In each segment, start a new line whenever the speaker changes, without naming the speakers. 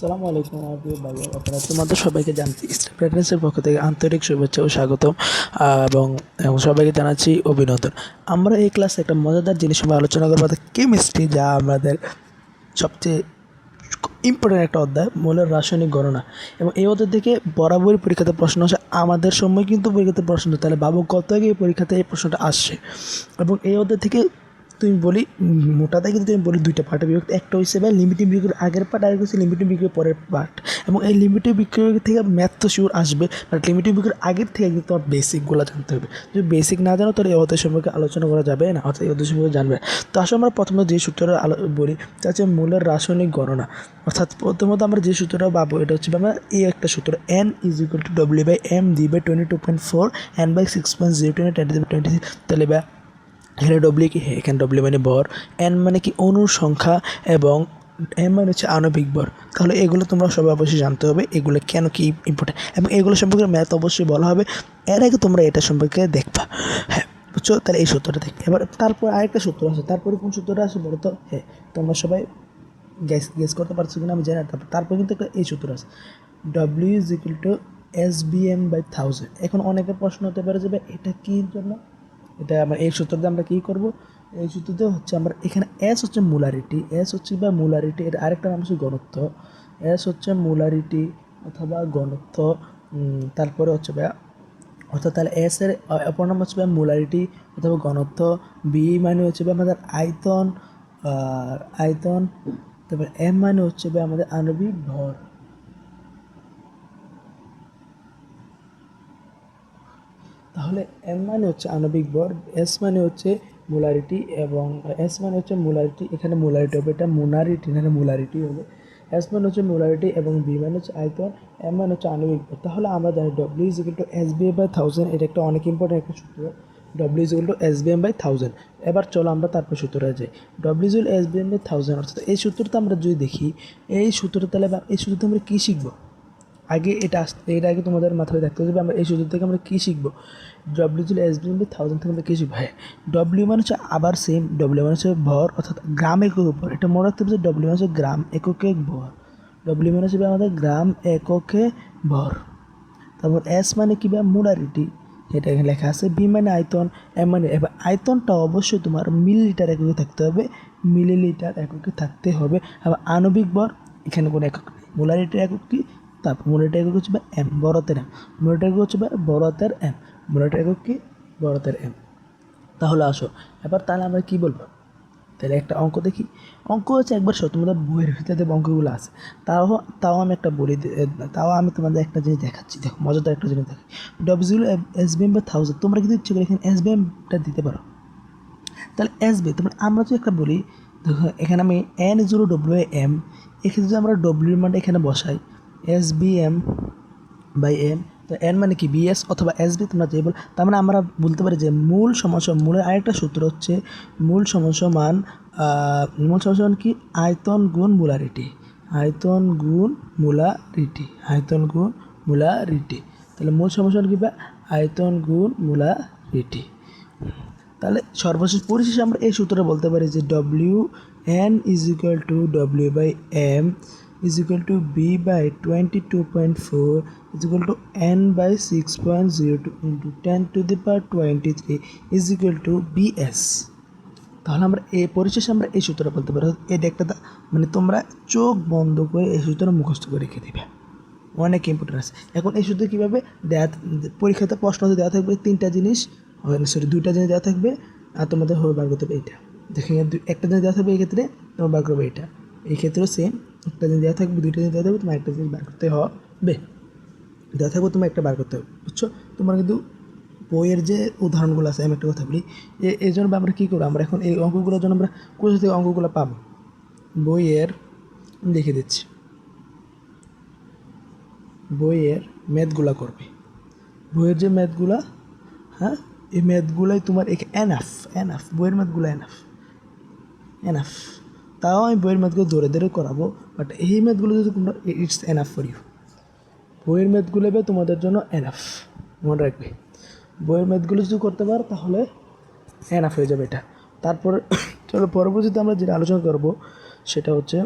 আসসালামু আলাইকুম প্রিয় ভাই আপনারা তোমাদের সবাইকে জানছি স্টুডেন্টসের পক্ষ থেকে আন্তরিক শুভেচ্ছা ও স্বাগতম এবং এবং সবাইকে জানাচ্ছি অভিনন্দন। আমরা এই ক্লাসে একটা মজাদার জিনিস আমরা আলোচনা করব কেমিস্ট্রি যা আমাদের সবচেয়ে ইম্পর্টেন্ট একটা অধ্যায়, মৌলের রাসায়নিক গণনা। এবং এই অধ্যায় থেকে বরাবরই পরীক্ষাতে প্রশ্ন আসে, আমাদের সময় কিন্তু পরীক্ষাতে প্রশ্ন, তাহলে বাবু কত আগে এই পরীক্ষাতে এই প্রশ্নটা আসছে? এবং এই অধ্যায় থেকে তুমি বলি মোটাতে কিন্তু তুমি বলি দুইটা পার্টে বিভক্ত, একটা হচ্ছে ভাই লিমিটিং বিক্রির আগের পার্ট আর হচ্ছে লিমিটিং বিক্রির পরের পার্ট এবং এই লিমিটিং বিক্রির থেকে ম্যাথ তো শিওর আসবে বাট লিমিটিং বিক্রির আগের থেকে কিন্তু তোমার বেসিকগুলো জানতে হবে। যদি বেসিক না জানো, তাহলে এই অধ্যায় সম্পর্কে আলোচনা করা যাবে না, অর্থাৎ এই অধ্যায় সম্পর্কে জানবে। তো আসলে আমরা প্রথমে যে সূত্রটা আলো বলি, তা হচ্ছে মূলের রাসায়নিক গণনা। অর্থাৎ প্রথমত আমরা যে সূত্রটা পাবো, এটা হচ্ছে আমরা এই একটা সূত্র N is equal to W by M D by twenty two point four N by six point zero twenty twenty twenty তাহলে বা এখানে ডব্লিউ কি? এখানে ডব্লিউ মানে বর। এন মানে কি? অণুর সংখ্যা এবং এম মানে হচ্ছে আণবিক বর। তাহলে এগুলো তোমরা সবাই অবশ্যই জানতে হবে, এগুলো কেন কি ইম্পর্টেন্ট এবং এগুলো সম্পর্কে ম্যাথ অবশ্যই বলা হবে। এর আগে তোমরা এটা সম্পর্কে দেখবা। হ্যাঁ বুঝছ? তাহলে এই সূত্রটা দেখবে এবার তারপর আরেকটা সূত্র আছে। তারপরে কোন সূত্রটা আছে বলো তো হ্যাঁ তোমরা সবাই গ্যাস গ্যাস করতে পারছ কিনা? আমি জানি না। তারপর তারপর কিন্তু একটা এই সূত্র আছে। W is equal to S B M by thousand এখন অনেকের প্রশ্ন হতে পারে যে এটা কী জন্য? এটা আমরা এই সূত্র দিয়ে আমরা কী করব? এই সূত্র দিয়ে হচ্ছে আমরা এখানে এস হচ্ছে মুলারিটি এস হচ্ছে বা মুলারিটি এর আরেকটা নাম হচ্ছে ঘনত্ব। এস হচ্ছে মুলারিটি অথবা ঘনত্ব তারপরে হচ্ছে ভাই অর্থাৎ তাহলে এস এর অপর নাম হচ্ছে মুলারিটি অথবা ঘনত্ব বি মানে হচ্ছে আমাদের আয়তন আয়তন, তারপর এম মানে হচ্ছে আমাদের আণবিক ভর। তাহলে এম মানে হচ্ছে আণবিক ভর এস মানে হচ্ছে মোলারিটি এবং এস মানে হচ্ছে মোলারিটি, এখানে মোলারিটি হবে, এটা মোনারিটি, এখানে মোলারিটি হবে। এস মানে হচ্ছে মোলারিটি এবং বি মানে হচ্ছে আয়তন এম মানে হচ্ছে আণবিক ভর তাহলে আমরা জানি W is equal to S B M by thousand এটা একটা অনেক ইম্পর্টেন্ট একটা সূত্র। W is to S B M by thousand এবার চলো আমরা তারপর সূত্রে যাই। W is S B M by thousand অর্থাৎ এই সূত্রটা আমরা যদি দেখি, এই সূত্রটা তাহলে এই সূত্রটা আমরা কী শিখব? আগে এটা এর আগে তোমাদের মাথায় দেখতে হবে আমরা এই সূত্র থেকে আমরা কী শিখব? ডব্লিউ ছিল এস বি থাউজেন্ড থেকে আমরা কী শিখব? হ্যাঁ ডব্লিউ মানে হচ্ছে আবার সেম ডব্লিউ মানে হচ্ছে ভর অর্থাৎ গ্রাম একক ভর এটা মনে রাখতে হবে যে ডব্লিউ মানে হচ্ছে গ্রাম এককে ভর। ডব্লিউ মানে হচ্ছে আমাদের গ্রাম এককে ভর। তারপর এস মানে কি বা মোলারিটি। এটা এখানে লেখা আছে। বি মানে আয়তন এম মানে এবার আয়তনটা অবশ্যই তোমার মিলিলিটার এককে থাকতে হবে। মিলিলিটার এককে থাকতে হবে। আবার আণবিক ভর, এখানে কোনো একক নেই। মোলারিটির একক কি? তারপর মোলারিটির একক হচ্ছে এম বড়তের এম মোলারিটির একক হচ্ছে বা বড়তের এম মোলারিটির একক কি? বড়তের এম তাহলে আসো, এবার তাহলে আমরা কি বলব? তাহলে একটা অঙ্ক দেখি। অঙ্ক হচ্ছে একবার সত্য তোমাদের বইয়ের ভিতরে অঙ্কগুলো আছে, তাও তাও আমি একটা বলি তাও আমি তোমাদের একটা জিনিস দেখাচ্ছি। দেখো, মজাদার একটা জিনিস দেখি W S B M by thousand তোমরা কিন্তু ইচ্ছে করে এখানে এস বি এমটা দিতে পারো। তাহলে এস বি তোমরা আমরা যদি একটা বলি, দেখো, এখানে আমি এন জিরো ডব্লিউ এম এখানে যদি আমরা ডব্লিউর মানটা এখানে বসাই S B M by M তো এন মানে কি বিএস অথবা এস বি তোমরা যে বল তার মানে আমরা বলতে পারি যে মূল সমস্যা মূলের আরেকটা সূত্র হচ্ছে মূল সমস্যা মান আহ, মূল সমস্যা মান কি? আয়তন গুণ মুলারিটি আয়তন গুণ মুলারিটি আয়তন গুণ মুলারিটি। তাহলে মূল সমস্যা মান কি বা? আয়তন গুণ মুলারিটি। তাহলে সর্বশেষ পরিশেষে আমরা এই সূত্রটা বলতে পারি যে W N is equal to W by M point four is equal to N by six point zero two into ten to the power twenty three is equal to BS তাহলে আমরা এই পরিশেষে আমরা এই সূত্রটা বলতে পারি। এটা একটা মানে তোমরা চোখ বন্ধ করে এই সূত্রটা মুখস্থ করে রেখে দেবে। অনেক ইম্পর্টেন্ট আছে। এখন এই সূত্রে কীভাবে দেয়া পরীক্ষাতে প্রশ্ন দেওয়া থাকবে তিনটা জিনিস। সরি দুইটা জিনিস দেওয়া থাকবে আর তোমাদের হবে বার করতে হবে এইটা। দেখে একটা জিনিস দেওয়া থাকবে এই ক্ষেত্রে, তোমার বার করবে এইটা। এই ক্ষেত্রেও সেম একটা জিনিস দেওয়া থাকবে, দুইটা জিনিস দেওয়া থাকবে, তোমার একটা জিনিস বার করতে হবে দেওয়া থাকবে, তোমার একটা বার করতে হবে, বুঝছ? তোমার কিন্তু বইয়ের যে উদাহরণগুলো আছে, আমি একটা কথা বলি এই জন্য আমরা কী করব? আমরা এখন এই অঙ্কগুলোর জন্য আমরা কোথা থেকে অঙ্কগুলো পাবো? বইয়ের দেখে দিচ্ছি। বইয়ের ম্যাথগুলা করবে। বইয়ের যে ম্যাথগুলা হ্যাঁ? এই ম্যাথগুলাই তোমার এনাফ এনাফ বইয়ের ম্যাথগুলো এনাফ এনাফ তাও আমি বইয়ের ম্যাথগুলো ধরে ধরে করাবো বাট এই ম্যাথগুলো যদি তোমরা ইটস এনাফ ফর ইউ বইয়ের ম্যাথগুলো হবে তোমাদের জন্য এনাফ মনে রাখবে। বইয়ের ম্যাথগুলো যদি করতে পারো, তাহলে এনাফ হয়ে যাবে এটা। তারপর, চলো পরবর্তীতে আমরা যেটা আলোচনা করব, সেটা হচ্ছে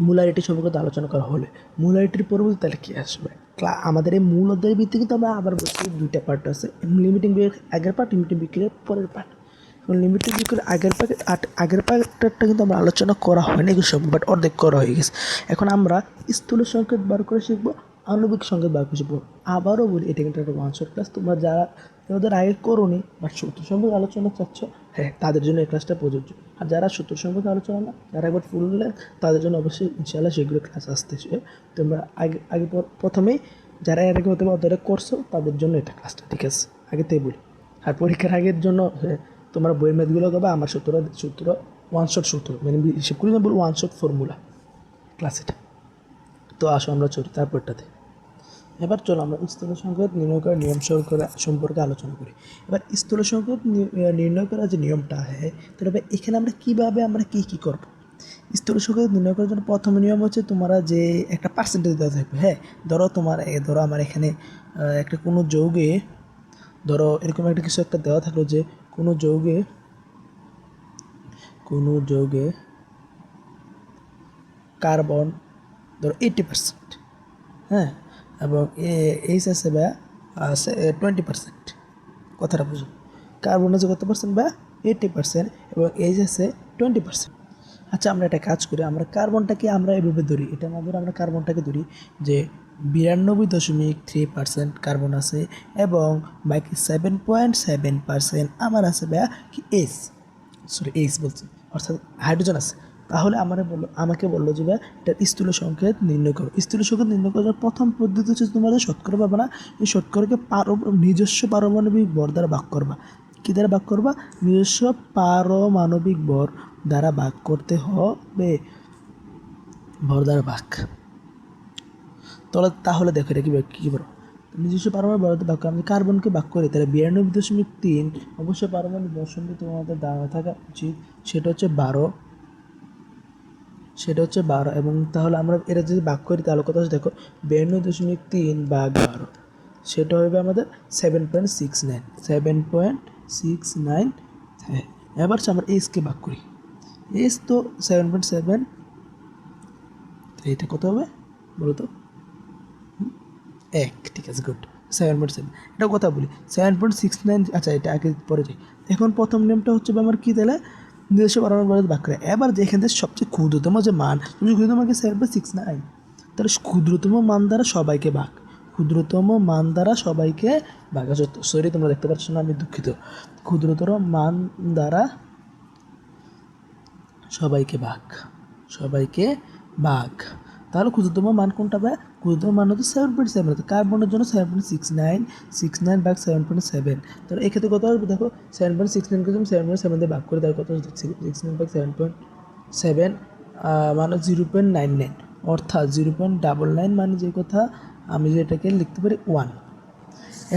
মুলারিটি সম্পর্কে আলোচনা করা হলে। মুলারিটির পরবর্তী তাহলে কী আসবে? ক্লা- আমাদের এই মূল অধ্যায়ের ভিত্তি কিন্তু আমরা আবার বলছি দুইটা পার্ট আছে। লিমিটিং বিক্রিয়ার আগের পার্ট লিমিটিং বিক্রিয়ার পরের পার্ট এবং লিমিটিং বিক্রিয়ার আগের পার্ট আগের পার্টটা কিন্তু আমরা আলোচনা করা হয়নি কিছু সব বাট অর্ধেক করা হয়ে গেছে। এখন আমরা স্থূল সংকেত বার করে শিখব আণবিক সংকেত বার করে শিখব। আবারও বলি এটা কিন্তু একটা ওয়ান শট ক্লাস তোমরা যারা ওদের আগে করোনি বাট সূত্র সম্পর্কে আলোচনা চাচ্ছ হ্যাঁ তাদের জন্য এই ক্লাসটা প্রযোজ্য। আর যারা সূত্র সম্পর্কে আলোচনা না যারা একবার ফুল তাদের জন্য অবশ্যই ইনশাআল্লাহ সেগুলো ক্লাস আসতেছে তোমরা আগে আগে প্রথমেই যারা এর আগে হতে অতটা করছ তাদের জন্য এটা ক্লাসটা ঠিক আছে? আগে তাই বলি। আর পরীক্ষার আগের জন্য হ্যাঁ, তোমরা বইয়ের ম্যাথগুলো করবে আমার সূত্র সূত্র ওয়ান শট সূত্র মানে হিসেব করি বল ওয়ান শট ফর্মুলা ক্লাস এটা। তো আসো আমরা চলি তারপরটাতে। এবার চলো আমরা স্থূল সংকেত নির্ণয় করার নিয়ম সম্পর্কে সম্পর্কে আলোচনা করি। এবার স্থূল সংকেত নির্ণয় করার যে নিয়মটা হ্যাঁ তাহলে এখানে আমরা কীভাবে আমরা কী কী করব? স্থূল সংকেত নির্ণয় করার জন্য প্রথম নিয়ম হচ্ছে তোমরা যে একটা পার্সেন্টেজ দেওয়া থাকবে হ্যাঁ? ধরো তোমার ধরো আমার এখানে একটা কোনো যৌগে, ধরো এরকম একটা কিছু একটা দেওয়া থাকল যে কোনো যৌগে কোনো যৌগে কার্বন ধরো এইটি পার্সেন্ট হ্যাঁ? এবং এইচ আছে বা টোয়েন্টি পার্সেন্ট কথাটা বুঝুন কার্বন আছে কত পার্সেন্ট বা এইটি পার্সেন্ট এবং এইচ আছে টোয়েন্টি পার্সেন্ট আচ্ছা আমরা একটা কাজ করি, আমরা কার্বনটাকে আমরা এভাবে ধরি, এটা ধরে আমরা কার্বনটাকে ধরি যে বিরানব্বই দশমিক থ্রি পার্সেন্ট কার্বন আছে এবং বাকি সেভেন পয়েন্ট সেভেন পার্সেন্ট আমার আছে বা কি এস সরি এস বলছি, অর্থাৎ হাইড্রোজেন আছে। তাহলে আমার বলল, আমাকে বলল যে ভাই এটা স্থূল সংকেত নির্ণয় করো। স্থূল সংকেত নির্ণয় করার প্রথম পদ্ধতি হচ্ছে তোমাদের শতকরা পাবে না, এই শতকরাকে পার নিজস্ব পারমাণবিক ভর দ্বারা ভাগ করবা। কী দ্বারা ভাগ করবা? নিজস্ব পারমাণবিক ভর দ্বারা ভাগ করতে হবে, ভর দ্বারা ভাগ। তাহলে তাহলে দেখো এটা কী কী বলো নিজস্ব পারমাণবিক দ্বারা ভাগ আমি কার্বনকে বাক করি, তাহলে বিরানব্বই দশমিক তিন, অবশ্যই পারমাণবিক সম্পর্কে তোমাদের ধারণা থাকা উচিত। সেটা হচ্ছে বারো। সেটা হচ্ছে বারো, এবং তাহলে আমরা এটা যদি ভাগ করি, তাহলে হচ্ছে দেখো? বিরানব্বই দশমিক তিন ভাগ বারো। সেটা হবে আমাদের seven point six nine seven point six nine হ্যাঁ। এবার আমরা এসকে ভাগ করি। এস তো সেভেন পয়েন্ট সেভেন এইটা কত হবে? বলো তো? এক, ঠিক আছে গুড সেভেন পয়েন্ট সেভেন এটা কথা বলি সেভেন পয়েন্ট সিক্স নাইন আচ্ছা এটা আগে পরে যাই। এখন প্রথম নিয়মটা হচ্ছে আমার কী তাহলে? নিজস্ব পারমাণবিক ভর ভাগ করে এবার যেখান থেকে সবচেয়ে ক্ষুদ্রতম যে মান, তুমি ক্ষুদ্রতম মানকে সেভেন পয়েন্ট সিক্স নাইন তাহলে ক্ষুদ্রতম মান দ্বারা সবাইকে ভাগ ক্ষুদ্রতম মান দ্বারা সবাইকে ভাগ সরি তোমরা দেখতে পাচ্ছ না, আমি দুঃখিত। ক্ষুদ্রতর মান দ্বারা সবাইকে ভাগ সবাইকে ভাগ তাহলে ক্ষুদ্রতম মান কোনটা হবে ক্ষুদ্রতম মান হচ্ছে সেভেন পয়েন্ট সেভেন কার্বনের জন্য seven point six nine six nine ভাগ সেভেন পয়েন্ট সেভেন তাহলে এক্ষেত্রে কত হবে দেখো? সেভেন পয়েন্ট সিক্স নাইনকে তুমি সেভেন পয়েন্ট সেভেন দিয়ে ভাগ করে, তাহলে কত সিক্স নাইন ভাগ সেভেন পয়েন্ট সেভেন মানে জিরো পয়েন্ট নাইন নাইন অর্থাৎ জিরো পয়েন্ট ডাবল নাইন মানে যে কথা, আমি যেটাকে লিখতে পারি ওয়ান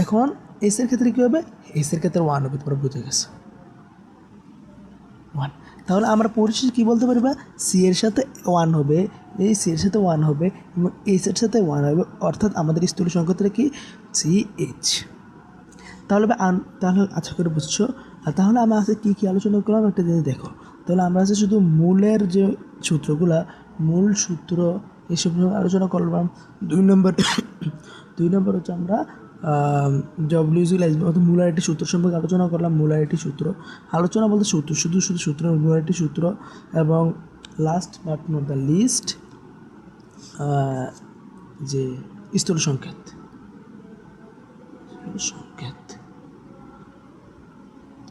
এখন এসের ক্ষেত্রে কী হবে? এসের ক্ষেত্রে ওয়ান হবে, তোমরা বুঝে গেছো। ওয়ান তাহলে আমরা পরিশেষে কী বলতে পারি বা? সি এর সাথে ওয়ান হবে, এই সি এর সাথে ওয়ান হবে এবং এইচ এর সাথে ওয়ান হবে, অর্থাৎ আমাদের স্থূল সংকেতটা কি? সি এইচ তাহলে আন তাহলে আচ্ছা করে বুঝছ? আর তাহলে আমরা আজকে কী কী আলোচনা করলাম একটা জিনিস দেখো। তাহলে আমরা আছে শুধু মূলের যে সূত্রগুলা, মূল সূত্র এসব আলোচনা করলাম। দুই নম্বর দুই নম্বর হচ্ছে আমরা ডব্লিউজি লাইজবে অর্থাৎ মুলারিটি সূত্র সম্পর্কে আলোচনা করলাম মুলারিটি সূত্র। আলোচনা বলতে সূত্র, শুধু শুধু সূত্র মুলারিটি সূত্র এবং last but not the least যে স্থল সংকেত। সংকেত।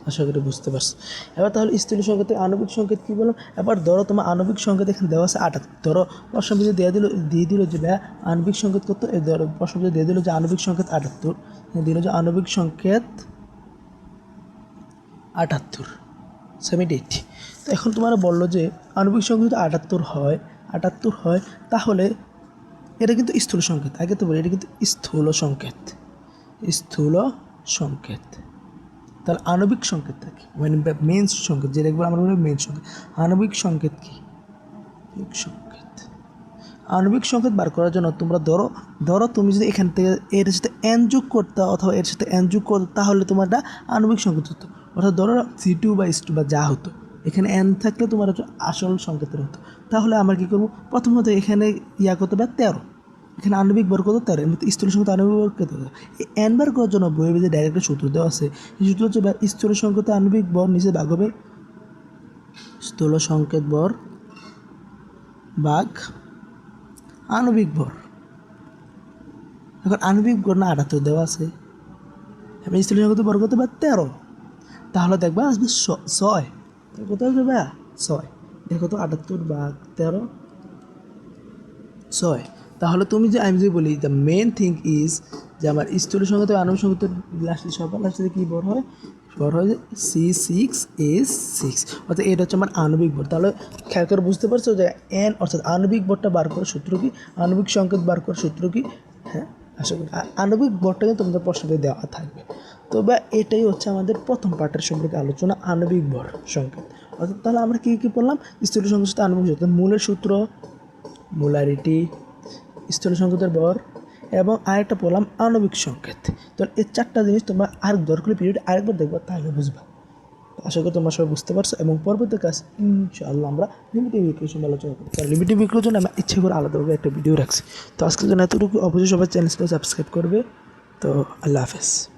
আশা করি বুঝতে পারছ। এবার তাহলে স্থূল সংকেত আণবিক সংকেত কী বললাম এবার ধরো তোমার আণবিক সংকেত এখানে দেওয়া আছে আটাত্তর ধরো প্রশ্ন যদি দেওয়া দিল দিয়ে দিল যে ভাইয়া আণবিক সংকেত কত? ধরো প্রশ্ন যদি দিয়ে দিল যে আণবিক সংকেত আটাত্তর। দিল যে আণবিক সংকেত আটাত্তর। সেভেন্টি এইট তো এখন তোমার বলল যে আণবিক সংকেত যদি আটাত্তর হয় আটাত্তর হয়, তাহলে এটা কিন্তু স্থূল সংকেত। আগে তো বলি, এটা কিন্তু স্থূল সংকেত। স্থূল সংকেত। তাহলে আণবিক সংকেতটা কি? মানে মেন সংকেত যেটা একবার আমরা বলি মেন সংকেত। আণবিক সংকেত কি? সংকেত। আণবিক সংকেত বার করার জন্য তোমরা ধরো ধরো তুমি যদি এখান থেকে এর সাথে এন যোগ করতে অথবা এর সাথে এন যোগ করতে, তাহলে তোমার একটা আণবিক সংকেত হতো। অর্থাৎ ধরো সি টু বা এস টু বা যা হতো। এখানে এন থাকলে তোমার হচ্ছে আসল সংকেতের হতো। তাহলে আমরা কী করব? প্রথমত এখানে ইয়া করতে হবে তেরো। এখানে আণবিক বর্গ কত তেরো এমনি স্থূল সংখ্যা আণবিক বর্গ এই এন বার করার জন্য বইয়ের ভিতরে ডাইরেক্ট সূত্র দেওয়া আছে। এই সূত্র হচ্ছে স্থূল সংখ্যাতে আণবিক বর নিচে ভাগ হবে। স্থূল সংকেত বর ভাগ আণবিক ভর এখন আণবিক ভর না আটাত্তর দেওয়া আছে। এবার স্থূল সংকেত বর কত বা তেরো। তাহলে দেখবা আসবে ছয়। কত আসবে বা ছয়। দেখো তো আটাত্তর ভাগ তেরো, ছয়। তাহলে তুমি যে, আমি যে বলি দ্য মেন থিং ইজ যে, আমার স্থূল সংখ্যা থেকে আণবিক সংখ্যা লাস্টে সবার লাস্টে কী বড় হয়? বড় হয় সি সিক্স এস সিক্স অর্থাৎ এটা হচ্ছে আমার আণবিক ভর তাহলে খেয়াল করে বুঝতে পারছ যে এন অর্থাৎ আণবিক ভরটা বার করার সূত্র কি? আণবিক সংকেত বার করার সূত্র কি? হ্যাঁ আশা করি। আণবিক ভরটা কিন্তু তোমাদের প্রশ্নতে দেওয়া থাকবে। তো বা, এটাই হচ্ছে আমাদের প্রথম পার্টের সম্পর্কে আলোচনা, আণবিক ভর সংকেত। অর্থাৎ তাহলে আমরা কী কী পড়লাম? স্থূল সংখ্যার আণবিক সূত্র মূলের সূত্র, মোলারিটি স্থূল সংকেতের বর এবং আরেকটা পড়লাম আণবিক সংকেত। তো এই চারটা জিনিস তোমরা আরেক দরকারি পিরিয়ড আরেকবার দেখবা, তাহলে বুঝবা। আশা করি তোমরা সবাই বুঝতে পারছ এবং পরবর্তী কাজ, ইনশাআল্লাহ আমরা লিমিটিভ ইকুয়েশন আলোচনা করব। কারণ লিমিটিভ ইকুয়েশন আমি ইচ্ছে করে আলাদাভাবে একটা ভিডিও রাখছি। তো আজকের জন্য এতটুকু। অবশ্যই সবাই চ্যানেলটা সাবস্ক্রাইব করবে। তো আল্লাহ হাফেজ।